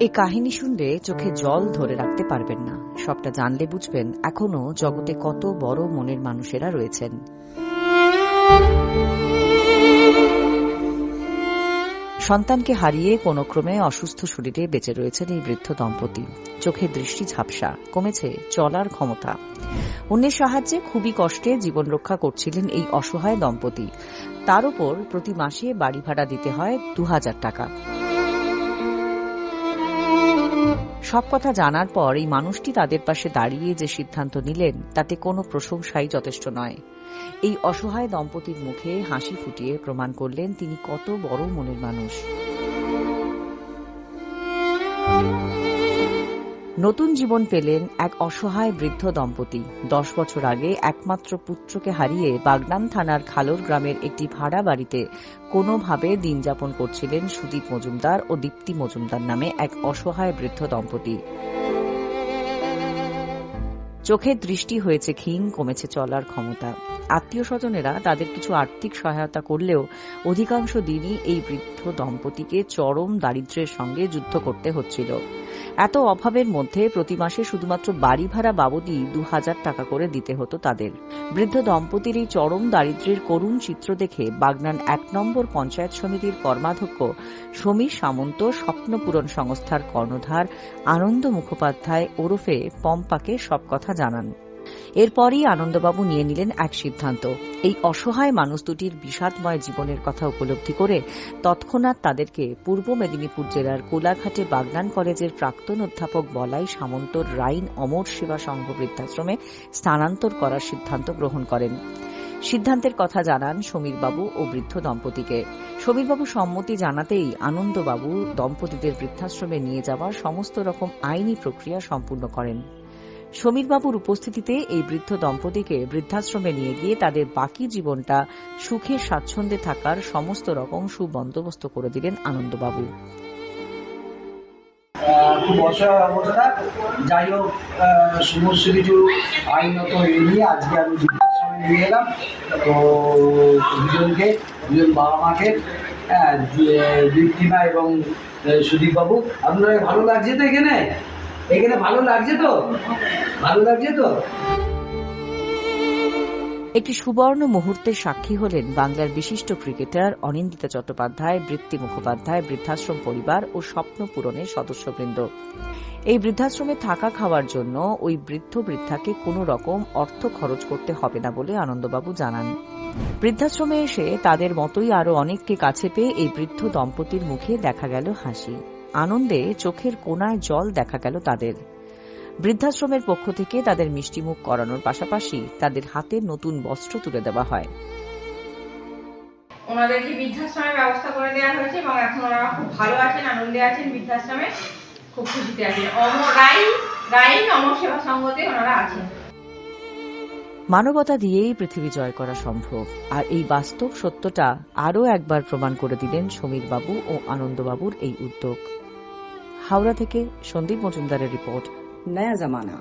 এই কাহিনী শুনলে চোখে জল ধরে রাখতে পারবেন না। সবটা জানলে বুঝবেন এখনও জগতে কত বড় মনের মানুষেরা রয়েছেন। সন্তানকে হারিয়ে কোনো ক্রমে অসুস্থ শরীরে বেঁচে রয়েছেন এই বৃদ্ধ দম্পতি। চোখের দৃষ্টি ঝাপসা, কমেছে চলার ক্ষমতা। অন্যের সাহায্যে খুবই কষ্টে জীবন রক্ষা করছিলেন এই অসহায় দম্পতি। তার উপর প্রতি মাসে বাড়ি ভাড়া দিতে হয় দু হাজার টাকা। সব কথা জানার পর এই মানুষটি তাদের পাশে দাঁড়িয়ে যে সিদ্ধান্ত নিলেন, তাতে কোনো প্রশংসাই যথেষ্ট নয়। এই অসহায় দম্পতির মুখে হাসি ফুটিয়ে প্রমাণ করলেন তিনি কত বড় মনের মানুষ। নতুন জীবন পেলেন এক অসহায় বৃদ্ধ দম্পতি। দশ বছর আগে একমাত্র পুত্রকে হারিয়ে বাগনান থানার খালোর গ্রামের একটি ভাড়া বাড়িতে কোনোভাবে দিন যাপন করছিলেন সুদীপ মজুমদার ও দীপ্তি মজুমদার নামে এক অসহায় বৃদ্ধ দম্পতি। চোখের দৃষ্টি হয়েছে ক্ষীণ, কমেছে চলার ক্ষমতা। আত্মীয় স্বজনেরা তাদের কিছু আর্থিক সহায়তা করলেও অধিকাংশ দিনই এই বৃদ্ধ দম্পতিকে চরম দারিদ্র্যের সঙ্গে যুদ্ধ করতে হচ্ছিল। এত অভাবের মধ্যে প্রতি মাসে শুধুমাত্র বাড়ি ভাড়া বাবদই দু হাজার টাকা করে দিতে হতো তাদের। বৃদ্ধ দম্পতির এই চরম দারিদ্র্যের করুণ চিত্র দেখে বাগনান এক নম্বর পঞ্চায়েত সমিতির কর্মাধ্যক্ষ সমীর সামন্ত স্বপ্নপূরণ সংস্থার কর্ণধার আনন্দ মুখোপাধ্যায় ওরফে পম্পাকে সব কথা জানান। এরপরই আনন্দবাবু নিয়ে নিলেন এক সিদ্ধান্ত। এই অসহায় মানুষ দুটির বিষাদময় জীবনের কথা উপলব্ধি করে তৎক্ষণাৎ তাদেরকে পূর্ব মেদিনীপুর জেলার কোলাঘাটে বাগনান কলেজের প্রাক্তন অধ্যাপক বলাই সামন্তর রাইন অমর সেবা সংঘ বৃদ্ধাশ্রমে স্থানান্তর করার সিদ্ধান্ত গ্রহণ করেন। সিদ্ধান্তের কথা জানান সমীরবাবু ও বৃদ্ধ দম্পতিকে। সমীরবাবু সম্মতি জানাতেই আনন্দবাবু দম্পতিদের বৃদ্ধাশ্রমে নিয়ে যাওয়ার সমস্ত রকম আইনি প্রক্রিয়া সম্পূর্ণ করেন। সমীরবাবুর উপস্থিতিতে এই বৃদ্ধ দম্পতিকে বৃদ্ধাশ্রমে নিয়ে গিয়ে তাদের বাকি জীবনটা সুখে স্বাচ্ছন্দ্যে থাকার সমস্ত রকম সুবন্দোবস্ত করে দিলেন আনন্দবাবু। খুব অসহায় অবস্থা যাই হোক বাবা হ্যাঁ এবং আপনার ভালো লাগছে তো এখানে? এখানে ভালো লাগছে তো? ভালো লাগছে তো? একটি সুবর্ণ মুহূর্তের সাক্ষী হলেন বাংলার বিশিষ্ট ক্রিকেটার অনিন্দিতা চট্টোপাধ্যায়, বৃত্তি মুখোপাধ্যায়, বৃদ্ধাশ্রম পরিবার ও স্বপ্ন পূরণের সদস্যবৃন্দ। এই বৃদ্ধাশ্রমে থাকা খাওয়ার জন্য ওই বৃদ্ধ বৃদ্ধাকে কোনো রকম অর্থ খরচ করতে হবে না বলে আনন্দবাবু জানান। বৃদ্ধাশ্রমে এসে তাদের মতোই আরও অনেককে কাছে পেয়ে এই বৃদ্ধ দম্পতির মুখে দেখা গেল হাসি। আনন্দে চোখের কোনায় জল দেখা গেল তাদের। বৃদ্ধাশ্রমের পক্ষ থেকে তাদের মিষ্টিমুখ করানোর পাশাপাশি তাদের হাতে নতুন বস্ত্র তুলে দেওয়া হয়। ওনাদেরকে বৃদ্ধাশ্রমের ব্যবস্থা করে দেওয়া হয়েছে এবং এখন ওনারা খুব ভালো আছেন, আনন্দে আছেন বৃদ্ধাশ্রমে। খুব খুশিতে আছেন। অমর রাই রাইন অমর সেবা সঙ্গতে ওনারা আছেন। মানবতা দিয়েই পৃথিবী জয় করা সম্ভব। আর এই বাস্তব সত্যটা আরও একবার প্রমাণ করে দিলেন সমীর বাবু ও আনন্দবাবুর এই উদ্যোগ। হাওড়া থেকে সন্দীপ মজুমদারের রিপোর্ট, নয়া জামানা।